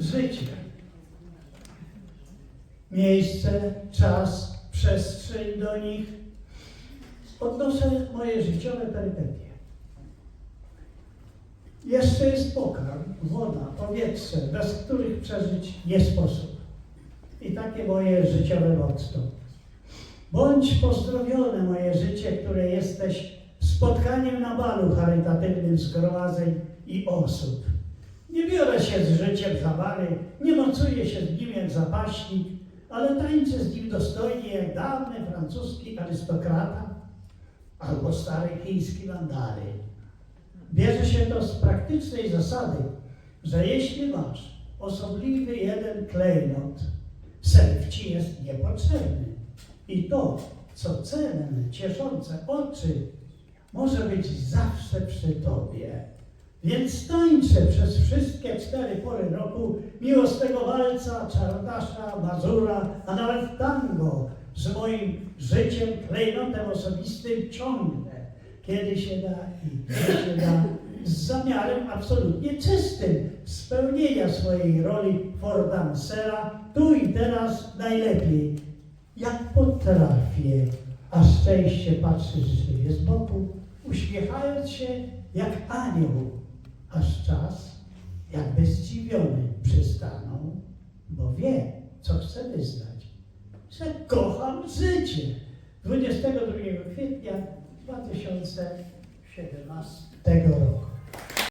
życie. Miejsce, czas, przestrzeń do nich. Odnoszę moje życiowe perypetie. Jeszcze jest pokarm, woda, powietrze, bez których przeżyć nie sposób. I takie moje życiowe motto. Bądź pozdrowione moje życie, które jesteś spotkaniem na balu charytatywnym zgromadzeń i osób. Nie biorę się z życiem za bary, nie mocuję się z nim jak zapaśnik, ale tańczę z nim dostojnie jak dawny francuski arystokrata albo stary chiński mandary. Bierze się to z praktycznej zasady, że jeśli masz osobliwy jeden klejnot, self ci jest niepotrzebny. I to, co cenne, cieszące oczy, może być zawsze przy tobie. Więc tańczę przez wszystkie cztery pory roku miłosnego walca, czardasza, mazura, a nawet tango z moim życiem, klejnotem osobistym ciągnę, kiedy się da i gdzie się da, z zamiarem absolutnie czystym spełnienia swojej roli fordansera tu i teraz najlepiej, jak potrafię, a szczęście patrzy życzliwie z boku, uśmiechając się jak anioł, aż czas, jakby zdziwiony, przystanął, bo wie, co chce wyznać, że kocham życie. 22 kwietnia 2017 roku.